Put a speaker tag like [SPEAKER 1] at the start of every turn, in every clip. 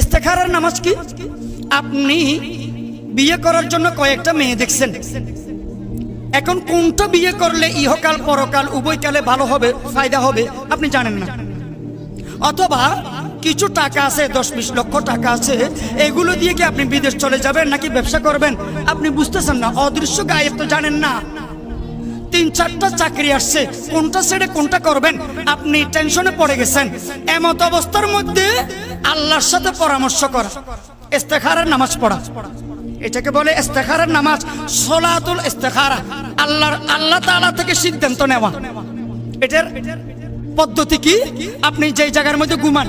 [SPEAKER 1] ইস্তেখারার নামাজ কি? আপনি বিয়ে করার জন্য কয়েকটা মেয়ে দেখছেন। এখন কোনটা বিয়ে করলে ইহকাল, পরকাল উভয়কালে ভালো হবে, ফায়দা হবে, আপনি জানেন না। অথবা কিছু টাকা আছে, দশ বিশ লক্ষ টাকা আছে, এগুলো দিয়ে কি আপনি বিদেশ চলে যাবেন নাকি ব্যবসা করবেন? আপনি বুঝতেছেন না, অদৃশ্য গায়েব তো জানেন না। তিন চারটা চাকরি আসছে, কোনটা ছেড়ে কোনটা করবেন? আপনি টেনশনে পড়ে গেছেন। এমত অবস্থার মধ্যে আল্লাহর সাথে পরামর্শ করা। ইস্তেখারের নামাজ পড়া। এটাকে বলে ইস্তেখারের নামাজ, সোলাতুল ইস্তেখারা। আল্লাহর, আল্লাহ তাআলা থেকে সিদ্ধান্ত নেওয়া। এটার পদ্ধতি কি? আপনি যেই জায়গার মধ্যে ঘুমান,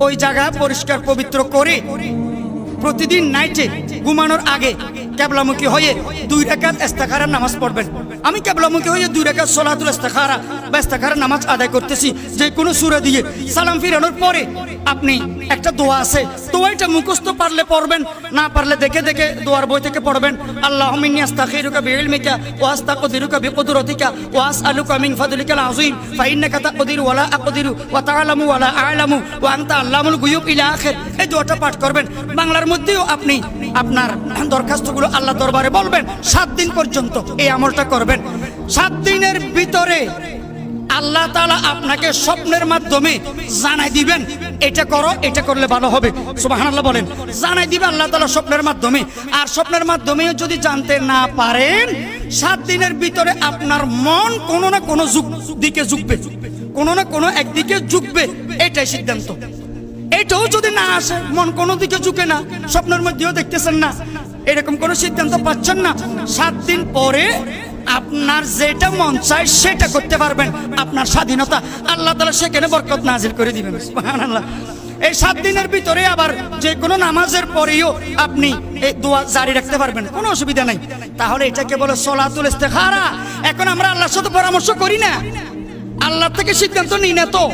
[SPEAKER 1] ওই জায়গা পরিষ্কার, পবিত্র করে প্রতিদিন নাইটে ঘুমানোর আগে ক্যাবলামুখী হয়ে দুই রেখাত এস্তাখারা নামাজ পড়বেন। আমি ক্যাবলামুখী হয়ে দুই রেখাত সলাতুল এস্তাখারা বা এস্তাখারা নামাজ আদায় করতেছি। যে কোনো সুরা দিয়ে সালাম ফিরানোর পরে আপনি একটা দোয়া আছে। দোয়াইটা মুখস্থ পারলে পড়বেন, না পারলে দেখে দেখে দোয়ার বই থেকে পড়বেন। আল্লাহ আ'লামু ওয়া এই পাঠ করবেন। বাংলার মধ্যেও আপনি আপনার দরখাস্তগুলো আল্লাহ দরবারে বলবেন। সাত দিন পর্যন্ত এই আমলটা করবেন। সাত দিনের ভিতরে আল্লাহ তাআলা আপনাকে স্বপ্নের মাধ্যমে জানাই দিবেন। এটা করো, এটা করলে ভালো হবে। সুবহানাল্লাহ বলেন। জানাই দিবে আল্লাহ তাআলা স্বপ্নের মাধ্যমে। আর স্বপ্নের মাধ্যমেও যদি জানতে না পারেন, সাত দিনের ভিতরে আপনার মন কোনো না কোনো দিকে ঝুঁকবে। কোনো না কোনো একদিকে ঝুঁকবে। এটাই সিদ্ধান্ত। এটাও যদি না আসে, মন কোনো দিকে ঝুঁকে না, স্বপ্নের মধ্যেও দেখতেছেন না, এরকম কোনো সিদ্ধান্ত পাচ্ছেন না, সাত দিন পরে আপনার যেটা মন চায় সেটা করতে পারবেন। আপনার স্বাধীনতা আল্লাহ তালা সেখানে বরকত নাজির করে দিবেন। আল্লাহ এই সাত দিনের ভিতরে আবার যে কোনো নামাজের পরেও আপনি এই দোয়া জারি রাখতে পারবেন। কোনো অসুবিধা নাই। তাহলে এটাকে বলে সলাতুল ইস্তেখারা। এখন আমরা আল্লাহর সাথে পরামর্শ করি না। আল্লাহ থেকে সিদ্ধান্ত নিই না তো।